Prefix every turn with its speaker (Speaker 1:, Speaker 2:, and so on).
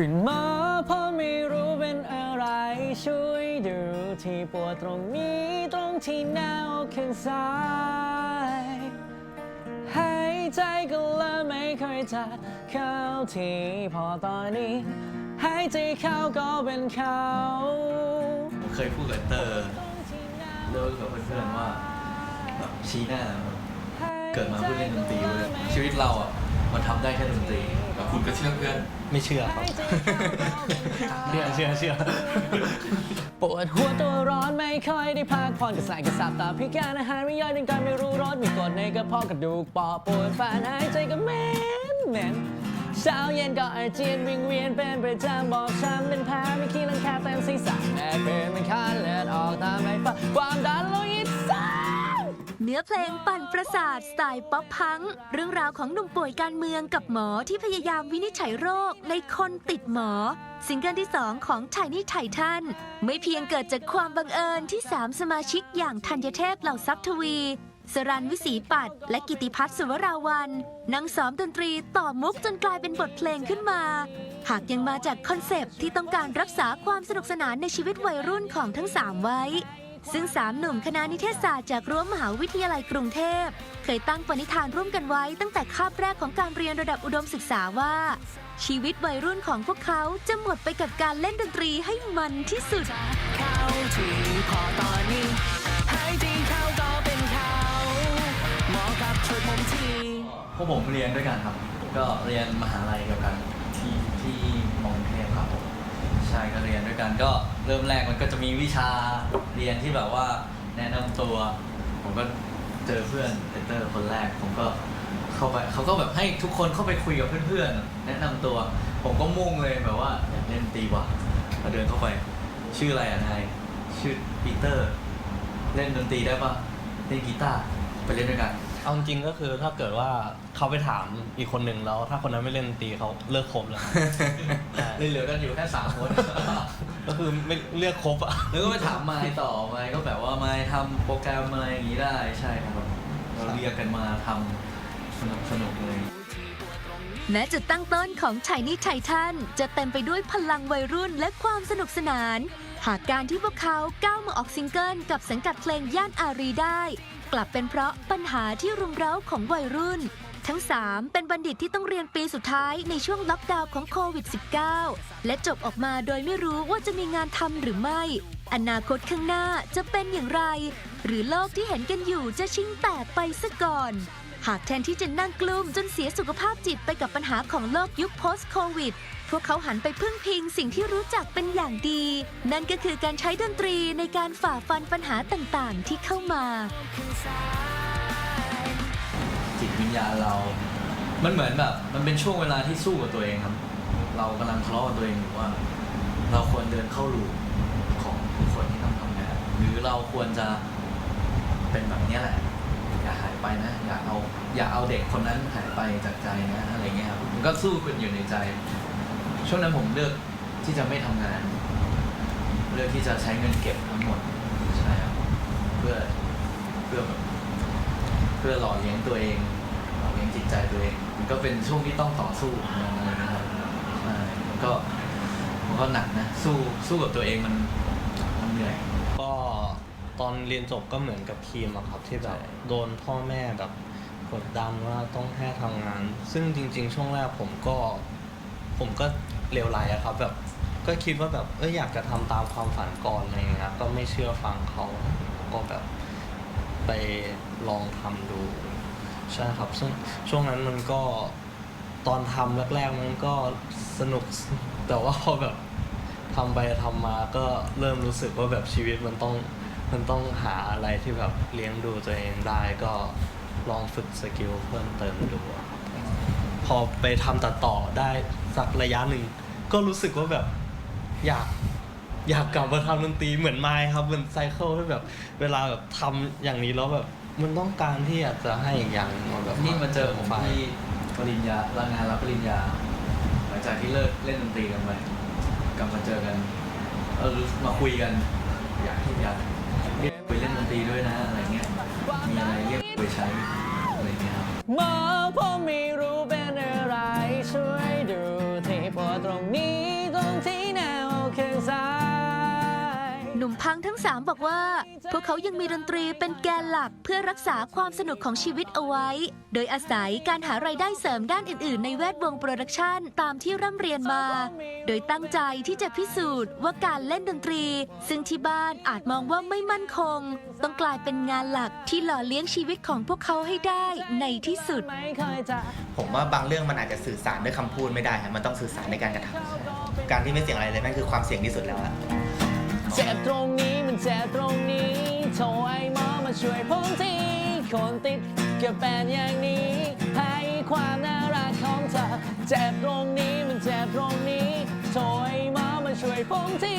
Speaker 1: คุณหมอพอไม่รู้เป็นอะไรช่วยดูที่ปวดตรงนี้ตรงที่หน้าอกข้างซ้ายหายใจก็เริ่มไม่ค่อยจะเข้าที่พอตอนนี้หายใจเข้าก็เป็นเขา
Speaker 2: เคยพูดกับเตอร์เลิกกับเพื่อนๆว่าแบบชี้หน้าเกิดมาเพื่อเล่นดนตรีเว้ยชีวิตเราอะมันทำได้แค่ดนตรี
Speaker 3: แล้วคุณก็เชื่อเพื่อน
Speaker 1: ไม่เชื่อครับ เชื่อเชื่อเชื่อปวดหัวตัวร้อนไม่ค่อยได้พักผ่อนกระสายกระสับตาพิการอาหารไม่ย่อยดังการไม่รู้รสมีกรดในกระเพาะกระดูกปอดปวดฝันหายใจก็เหม็นเหม็นเช้าเย็นก็อาเจียนวิงเวียนเป็นประจำบอกช้ำเป็นแผลไม่ขี้รังแคเต็มศีรษะแอบเป็นมันคันเลือดออกตามไฟฟ้าความดันโลหิตสูง
Speaker 4: เนื้อเพลงปั่นประสาทสไตล์ป๊อปพัง เรื่องราวของหนุ่มป่วยการเมืองกับหมอที่พยายามวินิจฉัยโรคในคนติดหมอ ซิงเกิลที่ 2 ของชายนี่ไททันไม่เพียงเกิดจากความบังเอิญที่ 3 สมาชิกอย่างธัญเทพเหล่าทรัพย์ทวี สรันวิสีปัดและกิติพัฒน์สุวราวันนั่งซ้อมดนตรีต่อมุกจนกลายเป็นบทเพลงขึ้นมา หากยังมาจากคอนเซปที่ต้องการรักษาความสนุกสนานในชีวิตวัยรุ่นของทั้ง 3 ไว้ ซึ่งสามหนุ่มคณะนิเทศศาสตร์จากรั้วมหาวิทยาลัยกรุงเทพ เคยตั้งปณิธานร่วมกันไว้ตั้งแต่คาบแรกของการเรียนระดับอุดมศึกษาว่า ชีวิตวัยรุ่นของพวกเขาจะหมดไปกับการเล่นดนตรีให้มันที่สุด
Speaker 1: เข้าทีพอตอนนี้หายใจเข้าก็เป็นเขาหมอกับช่วยผมที
Speaker 2: พวกผมเรียนด้วยกันครับ ก็เรียนมหาลัยเดียวกันที่ที่มอกรุงเทพครับผม ใช่ก็เรียนด้วยกันก็เริ่มแรกมันก็จะมีวิชาเรียนที่แบบว่าแนะนำตัว ผมก็เจอเพื่อนเตอร์คนแรก ผมก็เข้าไปเขาก็แบบให้ทุกคนเข้าไปคุยกับเพื่อนๆแนะนำตัว ผมก็มุ่งเลยแบบว่าอยากเล่นดนตรีว่ะพอเดินเข้าไป ชื่ออะไรอะนายชื่อปีเตอร์ เล่นดนตรีได้ปะเล่นกีตาร์ไปเล่นด้วยกัน
Speaker 5: เอาจริงๆก็คือถ้าเกิดว่าเขาไปถามอีกคนหนึ่งแล้ว ถ้าคนนั้นไม่เล่นดนตรีเขาเลิกคบแล้วใช่
Speaker 2: เลยเหลือกันอยู่แค่สามคน
Speaker 5: ก็คือไม่เลือกคบอะ
Speaker 2: แล้วก็ไปถามไมค์ต่อไมค์ก็แบบว่าไมค์ทำโปรแกรมอะไรอย่างนี้ได้ใช่ครับเราเรียกกันมาทำสนุกสนุกเลย
Speaker 4: แม้จุดตั้งต้นของชายนี่ไททันจะเต็มไปด้วยพลังวัยรุ่นและความสนุกสนาน หากการที่พวกเขาก้าวมาออกซิงเกิลกับสังกัดเพลงย่านอารีได้ กลับเป็นเพราะปัญหาที่รุมเร้าของวัยรุ่น ทั้ง 3 เป็นบัณฑิตที่ต้องเรียนปีสุดท้ายในช่วงล็อกดาวน์ของโควิด -19 และจบออกมาโดยไม่รู้ว่าจะมีงานทำหรือไม่ อนาคตข้างหน้าจะเป็นอย่างไร หรือโลกที่เห็นกันอยู่จะชิงแตกไปซะก่อน หากแทนที่จะนั่งกลุ้มจนเสียสุขภาพจิตไปกับปัญหาของโลกยุค post covid พวกเขาหันไปพึ่งพิงสิ่งที่รู้จักเป็นอย่างดี นั่นก็คือการใช้ดนตรีในการฝ่าฟันปัญหาต่างๆ ที่เข้ามา
Speaker 2: จิตวิญญาณเรา มันเหมือนแบบ มันเป็นช่วงเวลาที่สู้กับตัวเองครับ เรากำลังทะเลาะกับตัวเองอยู่ว่า เราควรเดินเข้าลูของคนที่ต้องทำงานหรือเราควรจะเป็นแบบนี้แหละ อย่าหายไปนะ อย่าเอาอย่าเอาเด็กคนนั้นหายไปจากใจนะอะไรเงี้ยครับมันก็สู้กันอยู่ในใจ ช่วงนั้นผมเลือกที่จะไม่ทำงาน เลือกที่จะใช้เงินเก็บทั้งหมดใช่ครับเพื่อเพื่อแบบเพื่อหล่อเลี้ยงตัวเองหล่อเลี้ยงจิตใจตัวเอง มันก็เป็นช่วงที่ต้องต่อสู้อะไรนะครับใช่มันก็มันก็หนักนะสู้สู้กับตัวเองมันมันเหนื่อย
Speaker 5: ตอนเรียนจบก็เหมือนกับทีมอะครับที่แบบโดนพ่อแม่แบบกดดันว่าต้องให้ทำงาน ซึ่งจริง ๆ ช่วงแรกผมก็ ผมก็เลวไหลอะครับ แบบก็คิดว่าแบบเอออยากจะทำตามความฝันก่อนอะไรเงี้ยก็ไม่เชื่อฟังเขาก็แบบไปลองทำดู ใช่ครับ ซึ่งช่วงนั้นมันก็ตอนทำแรกๆมันก็สนุก แต่ว่าพอแบบทำไปทำมาก็เริ่มรู้สึกว่าแบบชีวิตมันต้อง มันต้องหาอะไรที่แบบเลี้ยงดูตัวเองได้ก็ลองฝึกสกิลเพิ่มเติมดูอะพอไปทำตัดต่อได้สักระยะหนึ่ง ก็รู้สึกว่าแบบอยากอยากกลับมาทำดนตรีเหมือนไม้ครับเหมือนไซเคิลที่แบบ เวลาแบบทำอย่างนี้แล้วแบบ มันต้องการที่อยากจะให้อีกอย่างมาแบบ
Speaker 2: นี่มาเจอผม
Speaker 5: ไฟ
Speaker 2: ที่ปริญญาลางานรับปริญญา หลังจากที่เลิกเล่นดนตรีกันไปกลับมาเจอกันเออมาคุยกัน อยากที่อยาก เรียกไปเล่นดนตรีด้วยนะอะไรเงี้ยมีอะไรเรียกไปใช้อะไรเงี้ยครับ
Speaker 1: หมอผมไม่รู้เป็นอะไรช่รู้ นุ่
Speaker 4: มพังทั้ง3บอกว่า พวกเขายังมีดนตรีเป็นแกนหลักเพื่อรักษาความสนุกของชีวิตเอาไว้ โดยอาศัยการหารายได้เสริมด้านอื่น ๆ ในแวดวงโปรดักชันตามที่ร่ำเรียนมา โดยตั้งใจที่จะพิสูจน์ว่าการเล่นดนตรี ซึ่งที่บ้านอาจมองว่าไม่มั่นคง ต้องกลายเป็นงานหลักที่หล่อเลี้ยงชีวิตของพวกเขาให้ได้ในที่สุด
Speaker 3: ผมว่าบางเรื่องมันอาจจะสื่อสารด้วยคำพูดไม่ได้ครับมันต้องสื่อสารในการกระทำการที่ไม่เสี่ยงอะไรเลยนั่นคือความเสี่ยงที่สุดแล้วอะ
Speaker 1: เจ็บตรงนี้มันเจ็บตรงนี้โทรไอ้หมอมาช่วยผมทีคนติดก็เป็นอย่างนี้ ให้ความน่ารักของเธอเจ็บตรงนี้มันเจ็บตรงนี้โทรไอ้หมอมาช่วยผมที